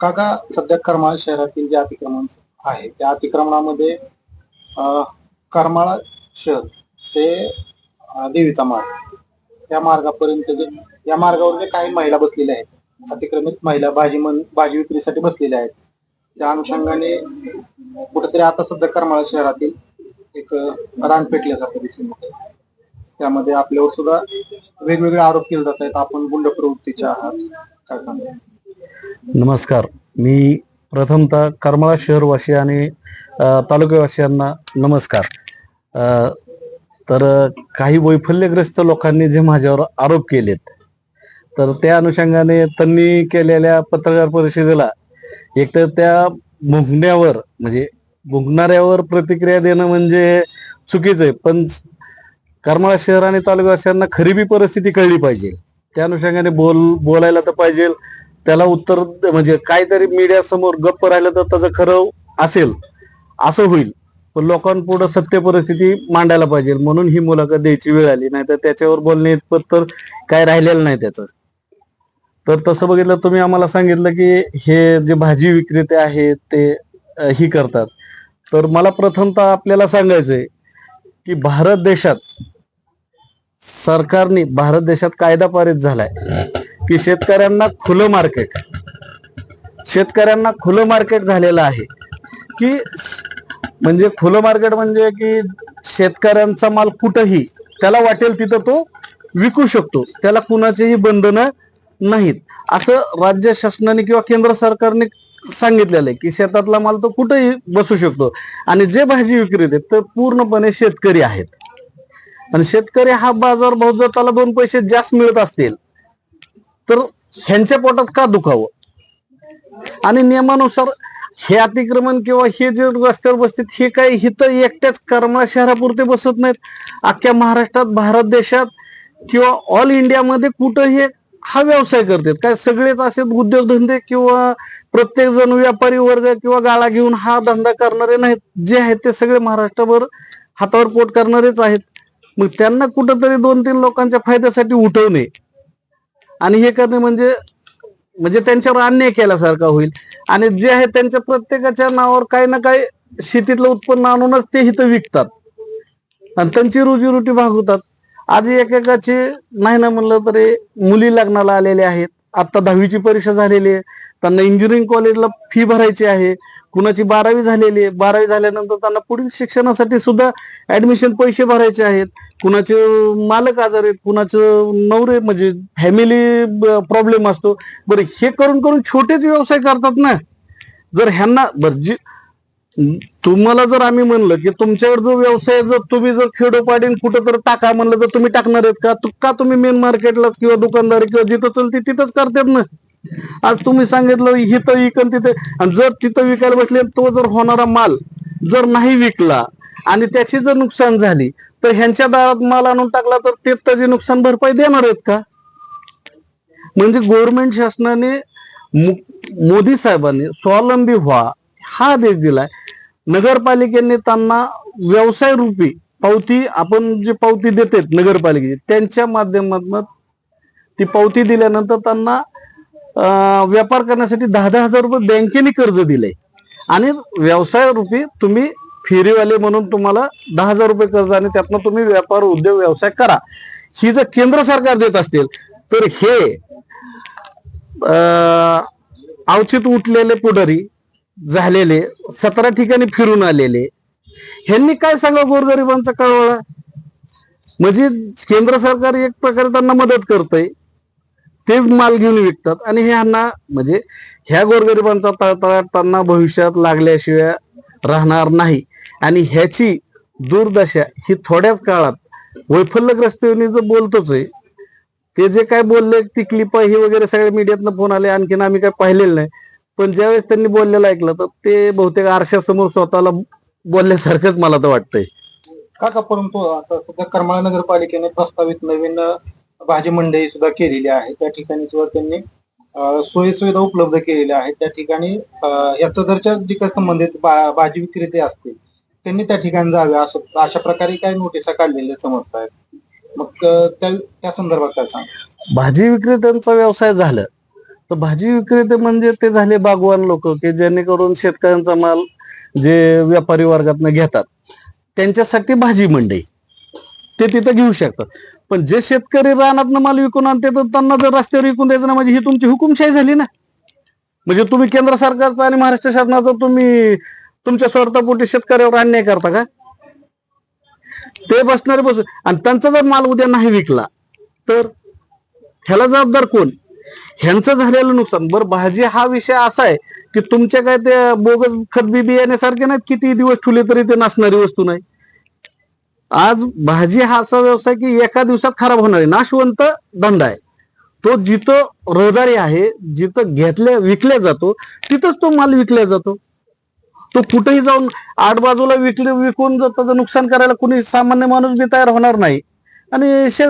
काका सध्या करमाळा शहरातील जे अतिक्रमण आहे त्या अतिक्रमणामध्ये करमाळा शहर ते देवीचा मार्ग. त्या मार्गापर्यंत जे या मार्गावर जे काही महिला बसलेल्या आहेत अतिक्रमित महिला भाजी मन भाजी विक्रीसाठी बसलेल्या आहेत त्या अनुषंगाने कुठेतरी आता सध्या करमाळा शहरातील एक रान रान पेटल्यासारखं दिसून त्यामध्ये आपल्यावर सुद्धा वेगवेगळे आरोप केले जात आहेत. आपण गुंड प्रवृत्तीच्या आहात काय सांगतो नमस्कार. मी प्रथमतः करमाळा शहरवासी आणि तालुक्यावासियांना नमस्कार. तर काही वैफल्यग्रस्त लोकांनी जे माझ्यावर आरोप केलेत तर त्या अनुषंगाने त्यांनी केलेल्या पत्रकार परिषदेला एक तर त्या भुंकण्यावर म्हणजे भुंकणाऱ्यावर प्रतिक्रिया देणं म्हणजे चुकीचं आहे पण करमाळा शहर आणि तालुकावासियांना खरीबी परिस्थिती कळली पाहिजे. त्या अनुषंगाने बोल बोलायला तर पाहिजे त्याला उत्तर म्हणजे काहीतरी मीडिया समोर गप्प राहिलं तर त्याचं खरं असेल असं होईल. पण लोकांपुढं सत्य परिस्थिती मांडायला पाहिजे. म्हणून ही मुलाखत द्यायची वेळ आली. नाही तर त्याच्यावर बोलणे इतपत तर काय राहिलेलं नाही त्याचं. तर तसं बघितलं तुम्ही आम्हाला सांगितलं की हे जे भाजी विक्रेते आहेत ते ही करतात. तर मला प्रथमतः आपल्याला सांगायचंय की भारत देशात सरकारने भारत देशात कायदा पारित झालाय. की शेतकऱ्यांना खुलं मार्केट शेतकऱ्यांना खुलं मार्केट झालेलं आहे. की म्हणजे खुलं मार्केट म्हणजे की शेतकऱ्यांचा माल कुठंही त्याला वाटेल तिथं तो विकू शकतो. त्याला कुणाचीही बंधनं नाहीत. असं राज्य शासनाने किंवा केंद्र सरकारने सांगितलेलं आहे की शेतातला माल तो कुठेही बसू शकतो. आणि जे भाजी विक्रेते तर पूर्णपणे शेतकरी आहेत. आणि शेतकरी हा बाजार भाव जर त्याला दोन पैसे जास्त मिळत असतील तर ह्यांच्या पोटात का दुखावं? आणि नियमानुसार हे अतिक्रमण किंवा हे जे रस्त्यावर बसतात हे काही इथं एकट्याच करमळा शहरापुरते बसत नाहीत. अख्ख्या महाराष्ट्रात भारत देशात किंवा ऑल इंडियामध्ये कुठं हे हा व्यवसाय करतात. काय सगळेच असे उद्योगधंदे किंवा प्रत्येक जण व्यापारी वर्ग किंवा गाळा घेऊन हा धंदा करणारे नाहीत. जे आहेत ते सगळे महाराष्ट्रभर हातावर पोट करणारेच आहेत. मग त्यांना कुठंतरी दोन तीन लोकांच्या फायद्यासाठी उठवणे आणि हे करणे म्हणजे म्हणजे त्यांच्यावर अन्याय केल्यासारखा होईल. आणि जे आहे त्यांच्या प्रत्येकाच्या नावावर काही ना काही शेतीतलं उत्पन्न आणूनच ते इथं विकतात. आणि त्यांची रोजीरोटी भागवतात. आज एकेकाचे नाही ना म्हणलं तरी मुली लग्नाला आलेले आहेत. आता दहावीची परीक्षा झालेली आहे. त्यांना इंजिनिअरिंग कॉलेजला फी भरायची आहे. कुणाची बारावी झालेली आहे. बारावी झाल्यानंतर त्यांना पुढील शिक्षणासाठी सुद्धा ऍडमिशन पैसे भरायचे आहेत. कुणाचे मालक आजार आहेत कुणाचं नवरे म्हणजे फॅमिली प्रॉब्लेम असतो. बरं हे करून करून छोटेच व्यवसाय करतात ना. जर ह्यांना बरं जी तुम्हाला जर आम्ही म्हणलं की तुमच्याकडे जो व्यवसाय जर तुम्ही जर खेडोपाडीन कुठं तर टाका म्हणलं तर तुम्ही टाकणार आहेत का? का तुम्ही मेन मार्केटला किंवा दुकानदारी किंवा जिथं चलते तिथंच करतात ना. आज तुम्ही सांगितलं हिथं विकन तिथे. आणि जर तिथं विकायला बसले तो जर होणारा माल जर नाही विकला आणि त्याची जर नुकसान झाली तर ह्यांच्या दारात माल आणून टाकला तर ते त्याची नुकसान भरपाई देणार आहेत का? म्हणजे गव्हर्नमेंट शासनाने मोदी साहेबांनी स्वावलंबी व्हा हा आदेश दिलाय. नगरपालिकेने त्यांना व्यवसाय रूपी पावती आपण जे पावती देते नगरपालिकेची त्यांच्या माध्यमातून ती पावती दिल्यानंतर त्यांना व्यापार करण्यासाठी दहा दहा हजार रुपये बँकेने कर्ज दिले आणि व्यवसाय रूपी तुम्ही फेरीवाले म्हणून तुम्हाला दहा हजार रुपये कर्ज आणि त्यातनं तुम्ही व्यापार उद्योग व्यवसाय करा. ही जर केंद्र सरकार देत असतील तर हे अवचित उठलेले पुढारी झालेले सतरा ठिकाणी फिरून आलेले ह्यांनी काय सांगा गोरगरिबांचा कळवळा? म्हणजे केंद्र सरकार एक प्रकारे त्यांना मदत करतंय. ते माल घेऊन विकतात. आणि हे ह्यांना म्हणजे ह्या गोरगरिबांचा तळतळाट त्यांना भविष्यात लागल्याशिवाय राहणार नाही. आणि ह्याची दुर्दशा ही थोड्याच काळात वैफल्यग्रस्त जर बोलतोच आहे. ते जे काय बोलले ती क्लिप हे वगैरे सगळे मीडियातनं फोन आले आणखीन आम्ही काय पाहिलेलं नाही. पण ज्यावेळेस त्यांनी बोललेलं ऐकलं तर ते बहुतेक आरशासमोर स्वतःला बोलल्यासारखंच मला तर वाटतंय. काका परंतु आता सध्या करमाळा नगरपालिकेने प्रस्तावित नवीन भाजी मंडई सुद्धा केलेली आहे. त्या ठिकाणी सुद्धा त्यांनी सोयीसुविधा सोयी सुविधा उपलब्ध केलेल्या आहेत. त्या ठिकाणी अ, या सदरच्या जे काही संबंधित बा- भाजी विक्रेते असतील त्यांनी त्या ठिकाणी जावे असं अशा प्रकारे काही नोटिसा काढलेल्या समजत आहेत. मग त्या त्या संदर्भात काय सांग भाजी विक्रेत्यांचा व्यवसाय झालं. तर भाजी विक्रेते म्हणजे ते झाले बागवान लोक की जेणेकरून शेतकऱ्यांचा माल जे व्यापारी वर्गातनं घेतात त्यांच्यासाठी भाजी मंडई. ते तिथं घेऊ शकतात. पण जे शेतकरी रानात माल विकून आणते तर त्यांना जर रस्त्यावर विकून द्यायचं ना म्हणजे ही तुमची हुकुमशाही झाली ना. म्हणजे तुम्ही केंद्र सरकारचा आणि महाराष्ट्र शासनाचा तुम्ही तुमच्या स्वार्थापोटी शेतकऱ्यावर अन्याय करता का? ते बसणारे बस. आणि त्यांचा जर माल उद्या नाही विकला तर ह्याला जबाबदार कोण? ह्यांचं झालेलं नुकसान. बरं भाजी हा विषय असा आहे की तुमच्या काय ते बोगस खत बी बियाण्यासारखे नाहीत किती दिवस ठुले तरी ते नसणारी वस्तू नाही. आज भाजी हा असा व्यवसाय की एका दिवसात खराब होणार आहे. नाशवंत धंदा आहे. तो जिथं रहदारी आहे जिथं घेतल्या विकल्या जातो तिथंच तो माल विकल्या जातो. तो कुठेही जाऊन आठ बाजूला विकले विकून जर त्याचं नुकसान करायला कुणी सामान्य माणूस बी तयार होणार नाही. आणि शे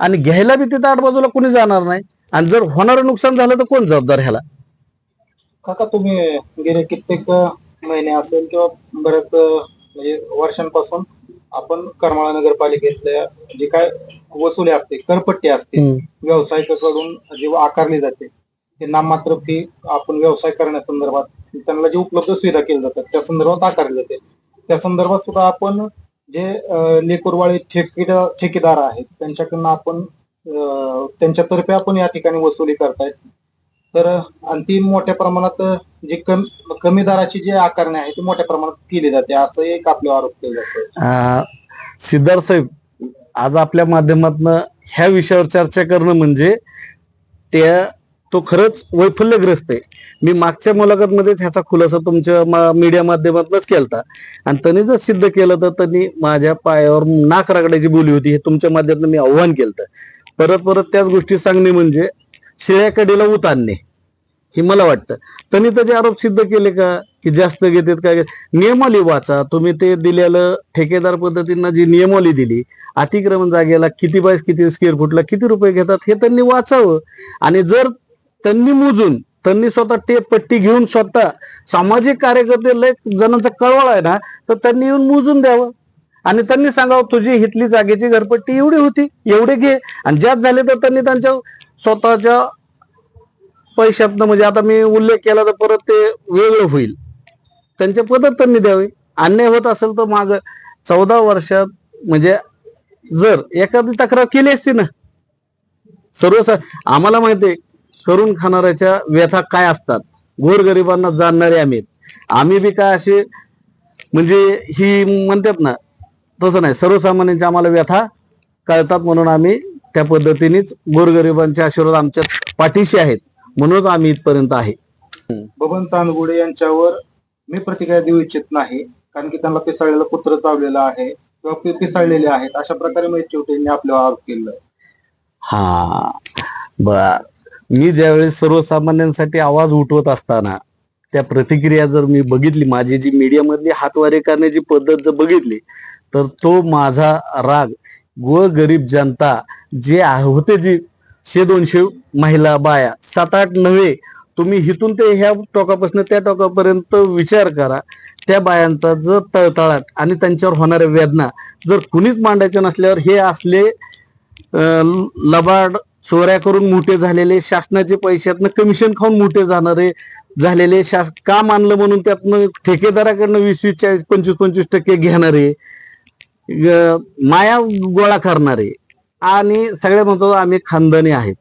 आणि घ्यायला बी तिथं आठ बाजूला कुणी जाणार नाही. आणि जर होणारं नुकसान झालं तर कोण जबाबदार ह्याला? काका तुम्ही गेले कित्येक महिने असेल किंवा बऱ्याच म्हणजे वर्षांपासून आपण करमाळा नगरपालिकेतल्या जे काय वसुली असते करपट्टी असते व्यावसायिकाकडून जी आकारली जाते ते नाममात्र फी आपण व्यवसाय करण्यासंदर्भात त्यांना जे उपलब्ध सुविधा केल्या जातात त्या संदर्भात आकारली जाते. त्या संदर्भात सुद्धा आपण जे लेकरवाळे ठेकेदार ठेकेदार आहेत त्यांच्याकडनं आपण त्यांच्यातर्फे आपण या ठिकाणी वसुली करतायत तर आणि ती मोठ्या प्रमाणात जे कमी कमी दराची जी आकारणी आहे ती मोठ्या प्रमाणात केली जाते. असं एक आपल्यावर आरोप केला जातो. सिद्धार्थ साहेब आज आपल्या माध्यमातून ह्या विषयावर चर्चा करणं म्हणजे त्या तो खरंच वैफल्यग्रस्त आहे. मी मागच्या मुलाखतमध्येच ह्याचा खुलासा तुमच्या मीडिया माध्यमातूनच केलता. आणि त्यांनी जर सिद्ध केलं तर त्यांनी माझ्या पायावर नाक रागडायची बोली होती हे तुमच्या माध्यमातून मी आव्हान केलं परत परत त्याच गोष्टी सांगणे म्हणजे शेळ्याकडीला उत आणणे हे मला वाटतं. त्यांनी त्याचे आरोप सिद्ध केले का की जास्त घेतात काय नियमावली वाचा. तुम्ही ते दिलेलं ठेकेदार पद्धतीनं जी नियमावली दिली अतिक्रमण जागेला किती बायस किती स्क्वेअर फुटला किती रुपये घेतात हे त्यांनी वाचावं. आणि जर त्यांनी मोजून त्यांनी स्वतः टेप पट्टी घेऊन स्वतः सामाजिक कार्यकर्ते लय जणांचा कळवळ आहे ना तर त्यांनी येऊन मोजून द्यावं. आणि त्यांनी सांगावं तुझी हितली जागेची घरपट्टी एवढी होती एवढे घे. आणि ज्यात झाले तर त्यांनी त्यांच्या स्वतःच्या पैशातनं म्हणजे आता मी उल्लेख केला तर परत ते वेगळं होईल. त्यांचे पदर त्यांनी द्यावे. अन्याय होत असेल तर माग चौदा वर्षात म्हणजे जर एखादी तक्रार केली असती ना सर्व आम्हाला माहिती आहे करून खाणाऱ्याच्या व्यथा काय असतात? गोरगरिबांना जाणणारे आम्ही आम्ही बी काय असे म्हणजे ही म्हणतात ना तसं नाही. सर्वसामान्यांच्या आम्हाला व्यथा कळतात म्हणून आम्ही त्या पद्धतीनेच गोरगरिबांचे आशीर्वाद आमच्या पाठीशी आहेत. म्हणूनच आम्ही इथपर्यंत आहे. बबन तानगुडे यांच्यावर मी प्रतिक्रिया देऊ इच्छित नाही. कारण की त्यांना पिसाळलेलं पुत्र चावलेलं आहे किंवा पिसाळलेले आहेत. अशा प्रकारे यांनी आपल्यावर आरोप केला. हा. बर मी ज्यावेळेस सर्वसामान्यांसाठी आवाज उठवत असताना त्या प्रतिक्रिया जर मी बघितली माझी जी मीडियामधली हातवारे करण्याची पद्धत जर बघितली तर तो माझा राग व गरीब जनता जे होते जी शे दोनशे महिला बाया सात आठ नव्हे तुम्ही इथून ते ह्या टोकापासून त्या टोकापर्यंत विचार करा. त्या बायांचा जर तळतळाट आणि त्यांच्यावर होणाऱ्या वेदना जर कुणीच मांडायच्या नसल्यावर हे असले लबाड चोऱ्या करून मोठे झालेले शासनाचे पैशातनं कमिशन खाऊन मोठे जाणारे झालेले शास काम आणलं म्हणून त्यातनं ठेकेदाराकडनं वीस वीस चाळीस पंचवीस पंचवीस टक्के घेणारे माया गोळा करणारे. आणि सगळे म्हणतो आम्ही खानदानी आहेत.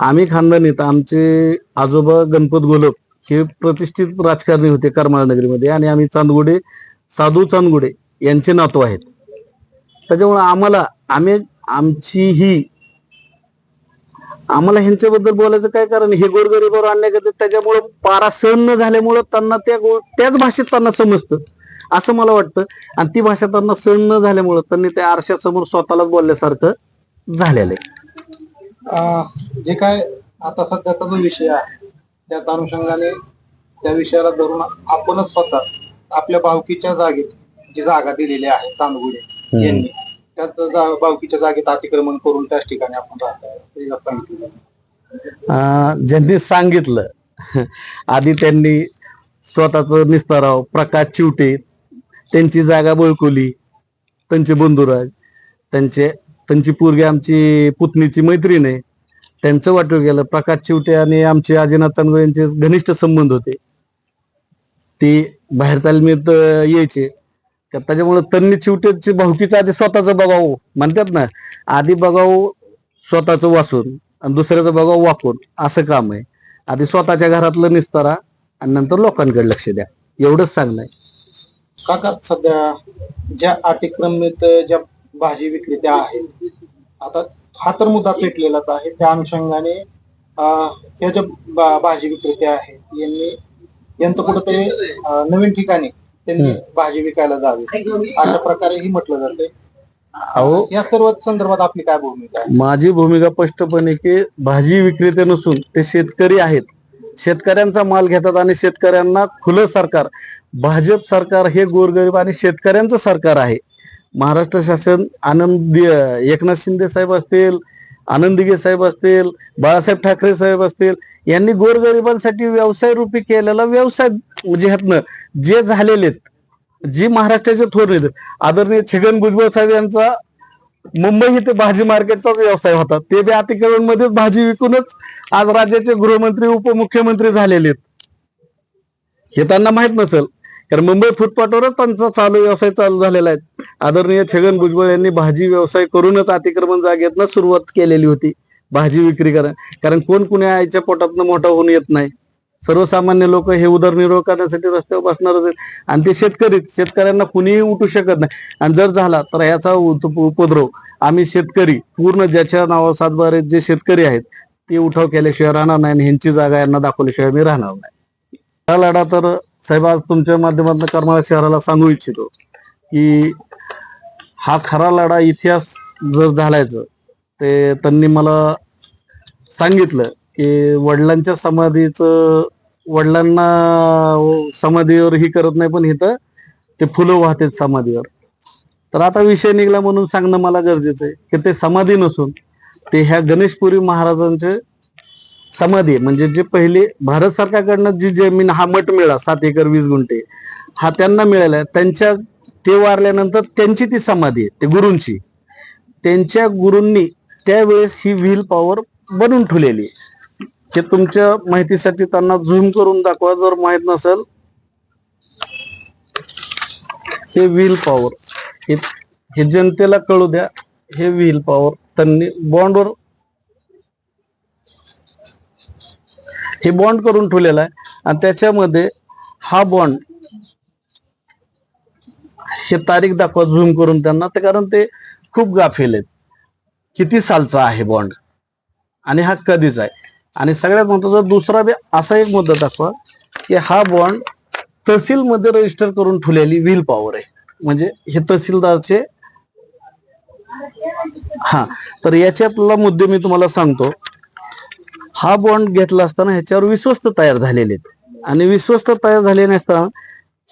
आम्ही खानदानी तर आमचे आजोबा गणपत गोलप हे प्रतिष्ठित राजकारणी होते करमाळा नगरीमध्ये. आणि आम्ही चांदगुडे साधू चांदगुडे यांचे नातू आहेत. त्याच्यामुळे आम्हाला आम्ही आमची ही आम्हाला ह्यांच्याबद्दल बोलायचं काय कारण? हे गोरगरीबावर आणल्या त्याच्यामुळं पारा सहन न झाल्यामुळं त्यांना त्या गो त्याच भाषेत त्यांना समजतं. असं मला वाटतं. आणि ती भाषा त्यांना सहन न झाल्यामुळं त्यांनी त्या आरशासमोर स्वतःलाच बोलल्यासारखं झालेलं आहे. अं, जे काय आता सध्याचा जो विषय आहे त्याच अनुषंगाने त्या विषयाला धरून आपणच स्वतः आपल्या भावकीच्या जागेत जी जागा दिलेली आहे तांदगुडे यांनी त्याच भावकीच्या जागेत अतिक्रमण करून त्याच ठिकाणी आपण यात सांगितलं. ज्यांनी सांगितलं आधी त्यांनी स्वतःच निस्ताराव प्रकाश चिवटे त्यांची जागा बळकुली त्यांचे बंधुराज त्यांचे त्यांची पोरगी आमची पुतणीची मैत्रीण आहे. त्यांचं वाटू गेलं. प्रकाश चिवटे आणि आमचे आजीनाथ चांदोर यांचे घनिष्ठ संबंध होते. ते बाहेर तालमीत यायचे. तर त्याच्यामुळे त्यांनी चिवटेची भावकीचं आधी स्वतःचं बघावं. म्हणतात ना आधी बघावं स्वतःचं वाचून आणि दुसऱ्याचं बघावं वाकून. असं काम आहे. आधी स्वतःच्या घरातलं निस्तारा आणि नंतर लोकांकडे लक्ष द्या. एवढंच चांगलं आहे. काका सध्या ज्या अतिक्रमित ज्या भाजी विक्रेत्या आहेत आता हा तर मुद्दा पेटलेलाच आहे. त्या अनुषंगाने ह्या ज्या भाजी विक्रेत्या आहेत यांनी यांचं कुठंतरी अं, नवीन ठिकाणी त्यांनी भाजी विकायला जावी. अशा प्रकारेही म्हटलं जाते अहो. या सर्व संदर्भात आपली काय भूमिका आहे? माझी भूमिका स्पष्टपणे की भाजी विक्रेते नसून ते शेतकरी आहेत. शेतकऱ्यांचा माल घेतात आणि शेतकऱ्यांना खुलं सरकार भाजप सरकार हे गोरगरीब आणि शेतकऱ्यांचं सरकार आहे. महाराष्ट्र शासन आनंद एकनाथ शिंदे साहेब असतील आनंदगे साहेब असतील बाळासाहेब ठाकरे साहेब असतील यांनी गोरगरिबांसाठी व्यवसाय रूपी केलेला व्यवसाय म्हणजे ह्यातनं जे झालेले आहेत, जे महाराष्ट्राचे थोर नेते आदरणीय छगन भुजबळ साहेब यांचा मुंबई इथे भाजी मार्केटचाच व्यवसाय होता. ते बी अतिक्रमण मध्येच भाजी विकूनच आज राज्याचे गृहमंत्री उपमुख्यमंत्री झालेले आहेत हे त्यांना माहीत नसेल. कारण मुंबई फुटपाथवरच त्यांचा चालू व्यवसाय चालू झालेला आहे. आदरणीय छगन भुजबळ यांनी भाजी व्यवसाय करूनच अतिक्रमण जागेतनं सुरुवात केलेली होती भाजी विक्री करा कारण कोण कुण्या आईच्या पोटातनं मोठा होऊन येत नाही. सर्वसामान्य लोक हे उदरनिर्वाह करण्यासाठी रस्त्यावर बसणारच आहेत. आणि ते शेतकरी शेतकऱ्यांना कुणीही उठू शकत नाही. आणि जर झाला तर याचा उपद्रव. आम्ही शेतकरी पूर्ण ज्याच्या नावा सातबारे जे शेतकरी आहेत ते उठाव केल्याशिवाय राहणार नाही आणि ह्यांची जागा यांना दाखवल्याशिवाय मी राहणार नाही. हा लढा तर साहेब आज तुमच्या माध्यमातून करमाळा शहराला सांगू इच्छितो की हा खरा लढा इतिहास जर झालायचं ते त्यांनी मला सांगितलं की वडिलांच्या समाधीचं वडिलांना समाधीवर ही करत नाही पण इथं ते फुलं वाहतेत समाधीवर. तर आता विषय निघला म्हणून सांगणं मला गरजेचं आहे की ते समाधी नसून ते ह्या गणेशपुरी महाराजांचे समाधी आहे. म्हणजे जे पहिले भारत सरकारकडनं जी जमीन हा मठ मिळाला सात एकर वीस गुंठे हा त्यांना मिळाला आहे. त्यांच्या ते वारल्यानंतर त्यांची ती समाधी आहे ते गुरूंची. त्यांच्या गुरूंनी त्यावेळेस ही व्हील पॉवर बनवून ठेवलेली हे तुमच्या माहितीसाठी त्यांना झूम करून दाखवा जर माहीत नसेल. हे व्हील पॉवर हे जनतेला कळू द्या. हे व्हील पॉवर त्यांनी बॉन्डवर हे बॉन्ड करून ठेवलेला आहे. आणि त्याच्यामध्ये हा बॉन्ड हे तारीख दाखवा झूम करून त्यांना. ते कारण ते खूप गाफेल आहेत. किती सालचा आहे बॉन्ड आणि हा कधीच आहे? आणि सगळ्यात महत्त्वाचा दुसरा बी असा एक मुद्दा दाखवा की हा बॉन्ड तहसीलमध्ये रजिस्टर करून ठेवलेली व्हील पॉवर आहे. म्हणजे हे तहसीलदारचे हा तर याच्यातला मुद्दे मी तुम्हाला सांगतो. हा बॉन्ड घेतला असताना ह्याच्यावर विश्वस्त तयार झालेले आहेत. आणि विश्वस्त तयार झाले नसताना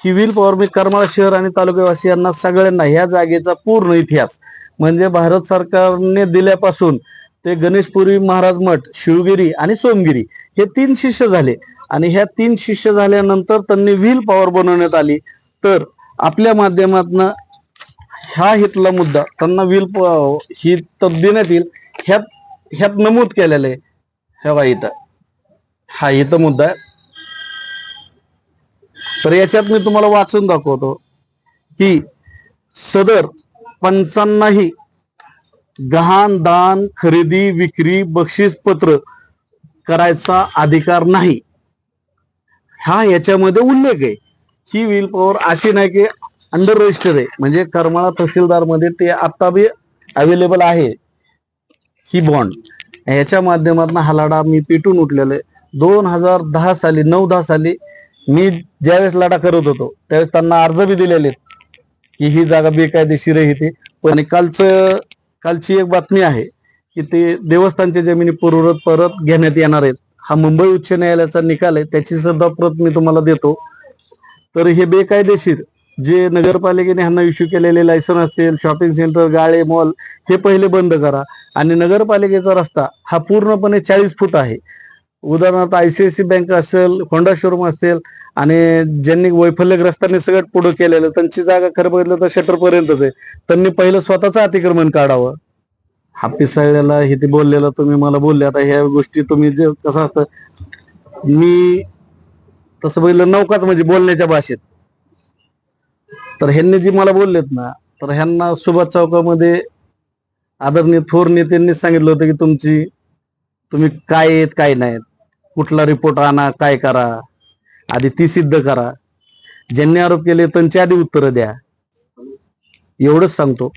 ही व्हील पॉवर मी करमाळा शहर आणि तालुक्यावासियांना सगळ्यांना ह्या जागेचा पूर्ण इतिहास म्हणजे भारत सरकारने दिल्यापासून ते गणेशपुरी महाराज मठ शिवगिरी आणि सोमगिरी हे तीन शिष्य झाले. आणि ह्या तीन शिष्य झाल्यानंतर त्यांनी व्हील पॉवर बनवण्यात आली. तर आपल्या माध्यमातनं हा हितला मुद्दा त्यांना व्हील ही तर देण्यात येईल ह्यात ह्यात नमूद केलेलं आहे. हे बघा इथं. हा इथं मुद्दा आहे. तर याच्यात मी तुम्हाला वाचून दाखवतो की सदर पंचांनाही गहाण दान खरेदी विक्री बक्षीस पत्र करायचा अधिकार नाही. हा याच्यामध्ये उल्लेख आहे. ही विल पॉवर अशी नाही की अंडर रजिस्टर आहे. म्हणजे करमाळा तहसीलदारमध्ये ते आता बी अवेलेबल आहे. ही बॉन्ड ह्याच्या माध्यमातून हा लढा मी पेटून उठलेला आहे. दोन हजार दहा साली नऊ दहा साली मी ज्यावेळेस लढा करत होतो त्यावेळेस त्यांना अर्ज बी दिलेले की ही जागा बेकायदेशीर आहे ते पण आणि कालचं कालची एक बातमी आहे की ते देवस्थानच्या जमिनी पूर्वत परत घेण्यात येणार आहेत. हा मुंबई उच्च न्यायालयाचा निकाल आहे त्याची सुद्धा प्रत मी तुम्हाला देतो. तर हे बेकायदेशीर जे नगरपालिकेने ह्यांना इश्यू केलेले लायसन असतील शॉपिंग सेंटर गाळे मॉल हे पहिले बंद करा. आणि नगरपालिकेचा रस्ता हा पूर्णपणे चाळीस फूट आहे. उदाहरणार्थ I C I C bank असेल होंडा शोरूम असेल आणि ज्यांनी वैफल्यग्रस्तांनी सगळं पुढं केलेलं त्यांची जागा खरं बघितलं तर शटरपर्यंतच आहे. त्यांनी पहिलं स्वतःचं अतिक्रमण काढावं. हा पिसाळलेला हे ते बोललेलं तुम्ही मला बोलले आता ह्या गोष्टी तुम्ही जे कसं असतं मी तसं बघितलं नौकाच म्हणजे बोलण्याच्या भाषेत. तर ह्यांनी जी मला बोललेत ना तर ह्यांना सुभाष चौकामध्ये आदरणीय थोर नेत्यांनी सांगितलं होतं की तुमची तुम्ही काय आहेत काय नाहीत. कुठला रिपोर्ट आणा काय करा. आधी ती सिद्ध करा. ज्यांनी आरोप केले त्यांची आधी उत्तरं द्या. एवढंच सांगतो.